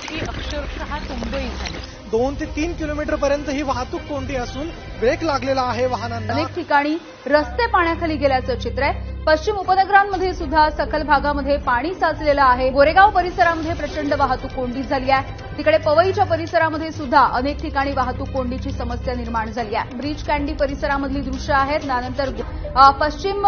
इतकी अक्षरशः तुंबई झाली. दोन ते तीन किलोमीटर पर्यंत ही वाहतूक कोंडी असून ब्रेक लागलेला आहे वाहनांना. अनेक ठिकाणी रस्ते पाण्याखाली गेल्याचं चित्र आहे. पश्चिम उपनगरांमध्ये सुद्धा सखल भागामध्ये पाणी साचलेलं आहे. गोरेगाव परिसरामध्ये प्रचंड वाहतूक कोंडी झाली आहे. तिकडे पवईच्या परिसरामध्ये सुद्धा अनेक ठिकाणी वाहतूक कोंडीची समस्या निर्माण झाली आहे. ब्रिज कॅन्डी परिसरामधली दृश्य आहेत. त्यानंतर पश्चिम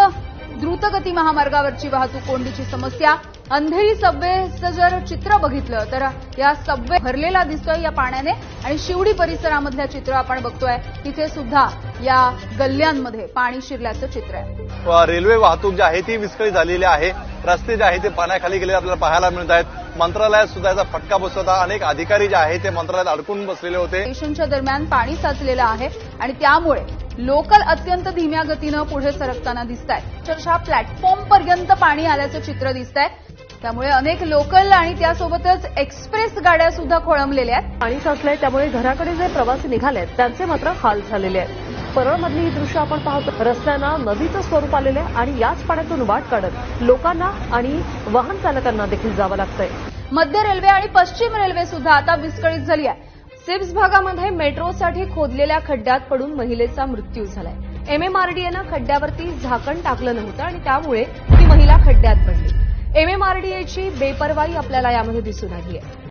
द्रुतगती महामार्गावरची वाहतूक कोंडीची समस्या. अंधेरी सबवेचं जर चित्र बघितलं तर या सबवे भरलेला दिसतोय या पाण्याने. आणि शिवडी परिसरामधलं चित्र आपण बघतोय तिथे सुद्धा या गल्ल्यांमध्ये पाणी शिरल्याचं चित्र आहे. रेल्वे वाहतूक जी आहे ती विस्कळीत झालेली आहे. रस्ते जे आहे ते पाण्याखाली गेलेले आपल्याला पाहायला मिळत आहेत. मंत्रालयात सुद्धा याचा फटका बसत होता अनेक अधिकारी जे आहे ते मंत्रालयात अडकून बसलेले होते. स्टेशनच्या दरम्यान पाणी साचलेलं आहे आणि त्यामुळे लोकल अत्यंत धीम्या गतीनं पुढे सरकताना दिसत आहे अक्षरशः प्लॅटफॉर्म पर्यंत पाणी आल्याचं चित्र दिसत आहे त्यामुळे अनेक लोकल आणि त्यासोबतच एक्सप्रेस गाड्या सुद्धा खोळंबलेल्या आहेत. पाणी साचलंय त्यामुळे घराकडे जे प्रवासी निघालेत त्यांचे मात्र हाल झालेले आहेत. परळमधली ही दृश्य आपण पाहतो रस्त्यांना नदीचं स्वरूप आलेलं आहे आणि याच पाण्यातून वाट काढत लोकांना आणि वाहन चालकांना देखील जावं लागतंय. मध्य रेल्वे आणि पश्चिम रेल्वे सुद्धा आता विस्कळीत झाली आहे. सिप्स भागामध्ये मेट्रोसाठी खोदलेल्या खड्ड्यात पडून महिलेचा मृत्यू झालाय. एमएमआरडीएनं खड्ड्यावरती झाकण टाकलं नव्हतं आणि त्यामुळे ती महिला खड्ड्यात पडली. एमएमआरडीएची बेपर्वाई आपल्याला यामध्ये दिसून आली आहे.